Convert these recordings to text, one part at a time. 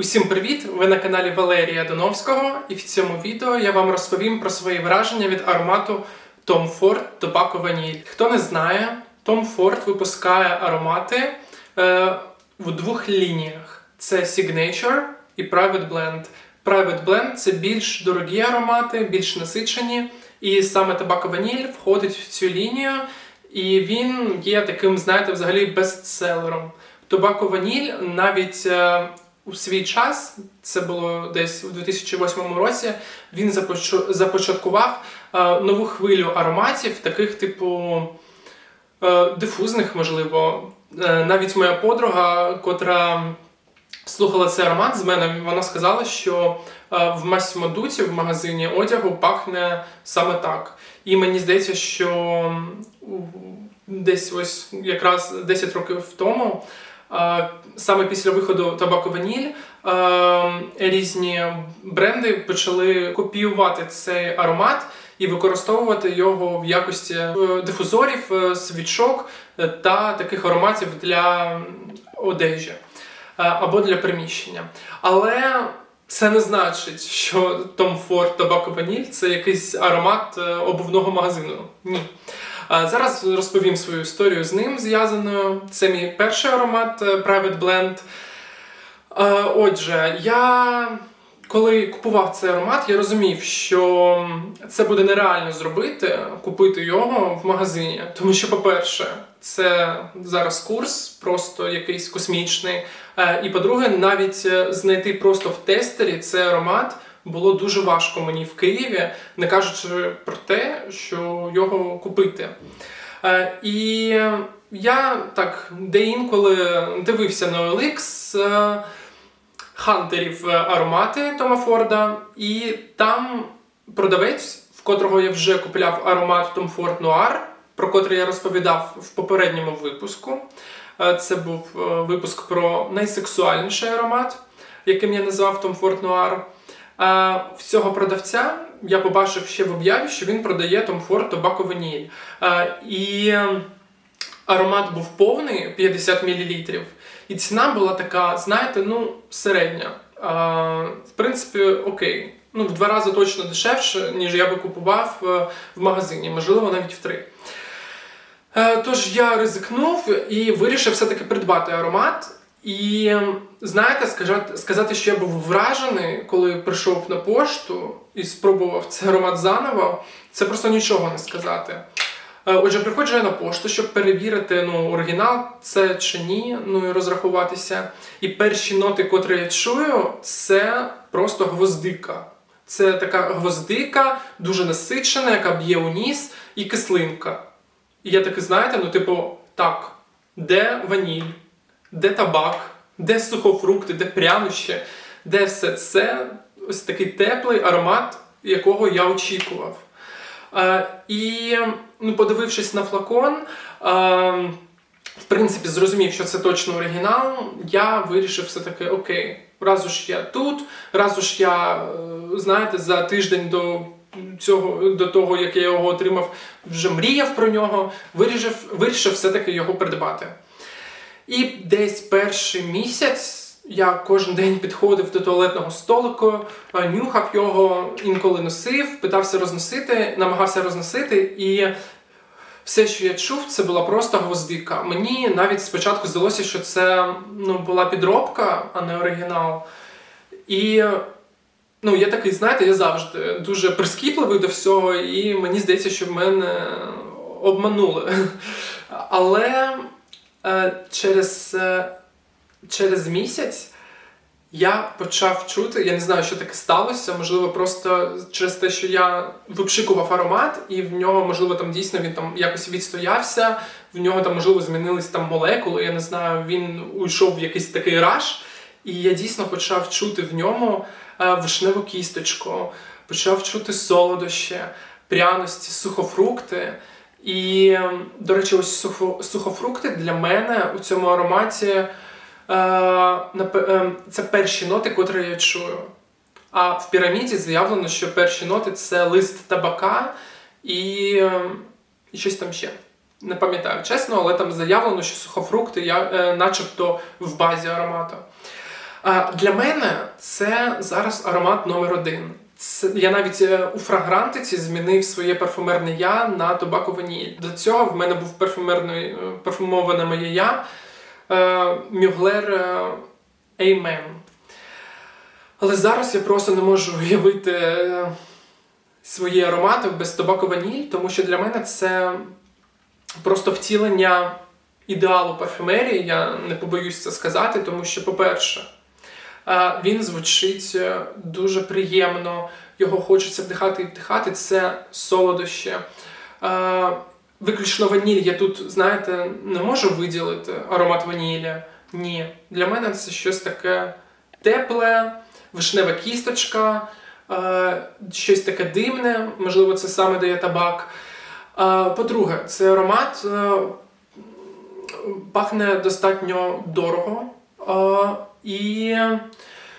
Усім привіт! Ви на каналі Валерія Доновського, і в цьому відео я вам розповім про свої враження від аромату Tom Ford Tobacco Vanille. Хто не знає, Tom Ford випускає аромати е, в двох лініях: це Signature і Private Blend. Private Blend це більш дорогі аромати, більш насичені, і саме Tobacco Vanille входить в цю лінію, і він є таким, знаєте, взагалі бестселером. Tobacco Vanille навіть е, у свій час, це було десь у 2008 році, він започаткував е, нову хвилю ароматів, таких типу е, дифузних, можливо. Е, навіть моя подруга, котра слухала цей аромат з мене, вона сказала, що в Масімодуці, в магазині одягу, пахне саме так. І мені здається, що десь ось якраз 10 років тому. Саме після виходу Vanille е, різні бренди почали копіювати цей аромат і використовувати його в якості е, дифузорів, е, свічок е, та таких ароматів для одежі або для приміщення. Але це не значить, що Tom Ford Tobacco Vanille це якийсь аромат обувного магазину. Ні. Зараз розповім свою історію з ним зв'язаною. Це мій перший аромат е, Private Blend. Отже, я коли купував цей аромат, я розумів, що це буде нереально зробити, купити його в магазині. Тому що, по-перше, це зараз курс, просто якийсь космічний. Е, І по-друге, навіть е, знайти просто в тестері цей аромат було дуже важко мені в Києві, не кажучи про те, що його купити. Е, І я так деінколи дивився на OLX е, хантерів е, аромати Тома Форда, і там продавець, в котрого я вже купляв аромат Tom Ford Noir, про котрий я розповідав в попередньому випуску. Це був випуск про найсексуальніший аромат, яким я назвав Tom Ford Noir. А цього продавця я побачив ще в об'яві, що він продає Tom Ford Tobacco Vanille. А, і ем, аромат був повний 50 мл. І ціна була така, знаєте, ну, середня. А, в принципі, окей. Ну, в два рази точно дешевше, ніж я би купував е, в магазині, можливо, навіть в три. Е, Тож я ризикнув і вирішив все-таки придбати аромат. І знаєте, сказати, що я був вражений, коли прийшов на пошту і спробував цей аромат заново, це просто нічого не сказати. Е, Отже, приходжу я на пошту, щоб перевірити ну, оригінал це чи ні, ну і розрахуватися. І перші ноти, котрі я чую, це просто гвоздика. Це така гвоздика, дуже насичена, яка б'є у ніс, і кислинка. І я таки, знаєте, ну, типу, так, де ваніль, де табак, де сухофрукти, де прянощі, де все це ось такий теплий аромат, якого я очікував. Е, і, ну, подивившись на флакон, е, в принципі, зрозумів, що це точно оригінал, я вирішив все-таки, окей, раз уж я тут, раз уж я, е, знаєте, за тиждень до цього, до того, як я його отримав, вже мріяв про нього, вирішив, вирішив все-таки його придбати. І десь перший місяць я кожен день підходив до туалетного столику, е, нюхав його, інколи носив, питався розносити, намагався розносити, і все, що я чув, це була просто гвоздика. Мені навіть спочатку здалося, що це ну, була підробка, а не оригінал. І ну, я такий, знаєте, я завжди дуже прискіпливий до всього, і мені здається, що в мене обманули. Але через, е, через місяць я почав чути, я не знаю, що таке сталося, можливо, просто через те, що я випшикував аромат, і в нього, можливо, там дійсно він там якось відстоявся, в нього там, можливо, змінились там молекули, я не знаю, він уйшов в якийсь такий раш, і я дійсно почав чути в ньому е, вишневу кісточку, почав чути солодощі, пряності, сухофрукти. І, ем, до речі, ось сухофрукти для мене у цьому ароматі е, ем, це перші ноти, котрі я чую. А в піраміді заявлено, що перші ноти це лист табака і, ем, і щось там ще. Не пам'ятаю чесно, але там заявлено, що сухофрукти я, е, начебто в базі аромату. А для мене це зараз аромат номер один. Це, я навіть е, у фрагрантиці змінив своє парфумерне я на тобако. До цього в мене був парфумерний, е, парфумоване моє я Мюглер Еймен. Але зараз я просто не можу уявити е, свої аромати без тобако ваніль, тому що для мене це просто втілення ідеалу парфюмерії, я не побоюсь це сказати, тому що, по-перше, він звучить е, дуже приємно, його хочеться вдихати і вдихати. Це солодощі. Виключно ваніль. Я тут, знаєте, не можу виділити аромат ванілі. Ні. Для мене це щось таке тепле, вишнева кісточка, щось таке димне, можливо, це саме дає табак. По-друге, цей аромат е, пахне достатньо дорого, і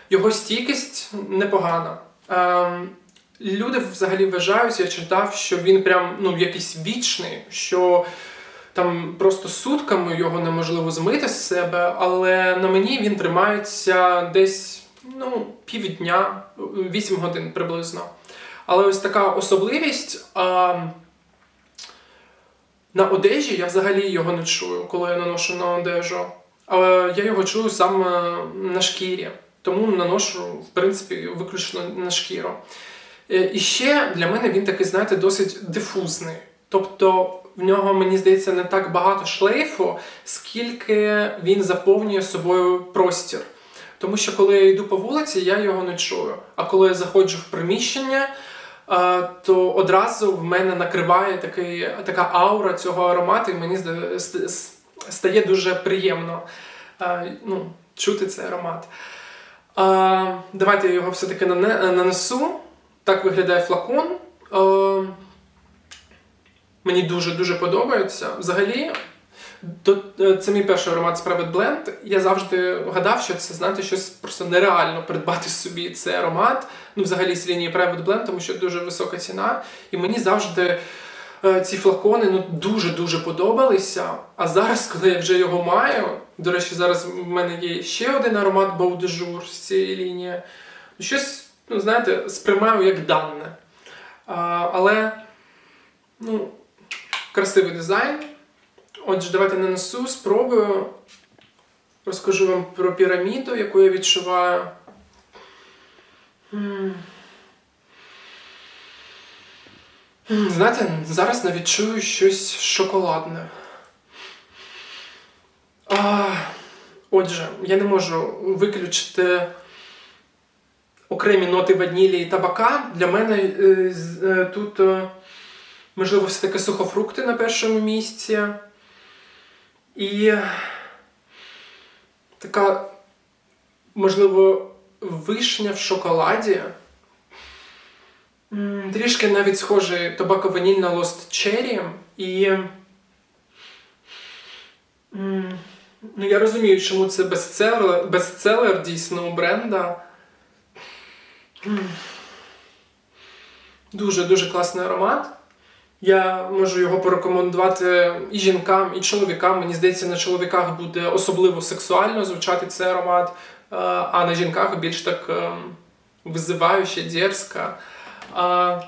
його стійкість непогана. Е, Люди взагалі вважають, я читав, що він прям ну, якийсь вічний, що там просто сутками його неможливо змити з себе, але на мені він тримається десь ну, півдня, 8 годин приблизно. Але ось така особливість. А, на одежі я взагалі його не чую, коли я наношу на одежу. Але я його чую саме на шкірі. Тому наношу, в принципі, виключно на шкіру. Е, І ще для мене він такий, знаєте, досить дифузний. Тобто в нього, мені здається, не так багато шлейфу, скільки він заповнює собою простір. Тому що коли я йду по вулиці, я його не чую. А коли я заходжу в приміщення, е, то одразу в мене накриває такий, така аура цього аромату, і мені зда- ст- с- стає дуже приємно е, ну, чути цей аромат. Давайте я його все-таки нанесу. Так виглядає флакон. Е, Мені дуже-дуже подобається. Взагалі, е, це мій перший аромат з Private Blend. Я завжди гадав, що це знаєте, щось просто нереально придбати собі цей аромат. Ну, взагалі з лінії Private Blend, тому що дуже висока ціна. І мені завжди ці флакони ну, дуже-дуже подобалися. А зараз, коли я вже його маю, до речі, зараз в мене є ще один аромат Jour з цієї лінії. Ну, Щось, ну, знаєте, сприймаю як дане. А, але, ну, красивий дизайн. Отже, давайте нанесу, спробую. Розкажу вам про піраміду, яку я відчуваю. Знаєте, зараз навіть чую щось шоколадне. А, отже, я не можу виключити окремі ноти ванілі і табака. Для мене е, е, тут, е, можливо, все-таки сухофрукти на першому місці. І така, можливо, вишня в шоколаді. Трішки навіть схожий табако-ваніль на Lost Cherry. І. Ну, я розумію, чому це бестселер, бестселер дійсно у бренда. Дуже-дуже класний аромат. Я можу його порекомендувати і жінкам, і чоловікам. Мені здається, на чоловіках буде особливо сексуально звучати цей аромат, е, а на жінках більш так ем, визивающе, дерзко. А,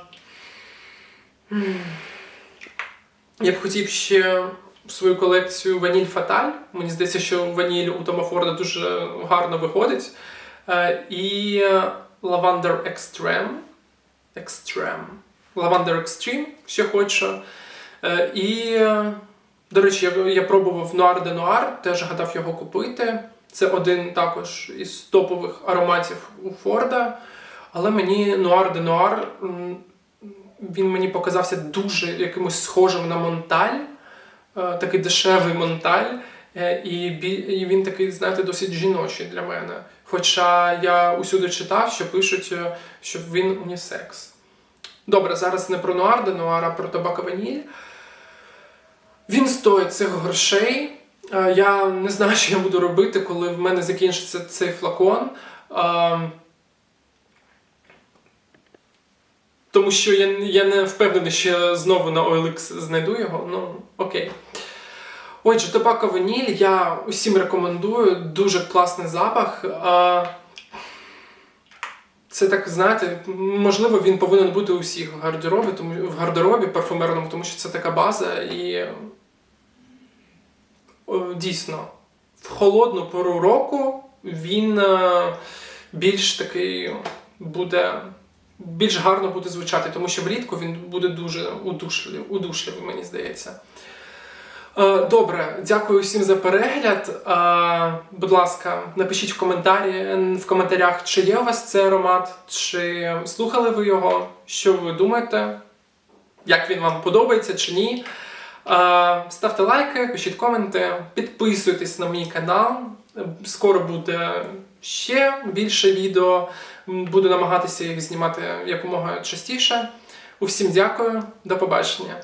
Я б хотів ще свою колекцію ваніль Фаталь. Мені здається, що ваніль у Тома Форда дуже гарно виходить. Е, І Lavender Extreme. Extreme. Lavender Extreme, ще хочу. Е, І, до речі, я, я пробував Noir de Noir, теж гадав його купити. Це один також із топових ароматів у Форда. Але мені de Noir, м, він мені показався дуже якимось схожим на Монталь, е, такий дешевий Монталь. Е, І, він такий, знаєте, досить жіночий для мене. Хоча я усюди читав, що пишуть, е, що він унісекс. Добре, зараз не про нуар де нуар, а про табако ваніль. Він стоїть цих грошей. Я не знаю, що я буду робити, коли в мене закінчиться цей флакон. Е, Тому що я, я не впевнений, що я знову на OLX знайду його. Ну, окей. Отже, Тобако Ваніль я усім рекомендую. Дуже класний запах. Це так, знаєте, можливо, він повинен бути у всіх в гардеробі, тому в гардеробі парфумерному, тому що це така база і дійсно в холодну пору року він е, більш такий буде. Більш гарно буде звучати, тому що влітку він буде дуже удушливий, удушливий мені здається. Е, Добре, дякую всім за перегляд. Е, Будь ласка, напишіть в коментарі в коментарях, чи є у вас цей аромат, чи слухали ви його, що ви думаєте, як він вам подобається чи ні. Е, Ставте лайки, пишіть коменти, підписуйтесь на мій канал. Скоро буде ще більше відео. Буду намагатися їх знімати якомога частіше. Усім дякую, до побачення.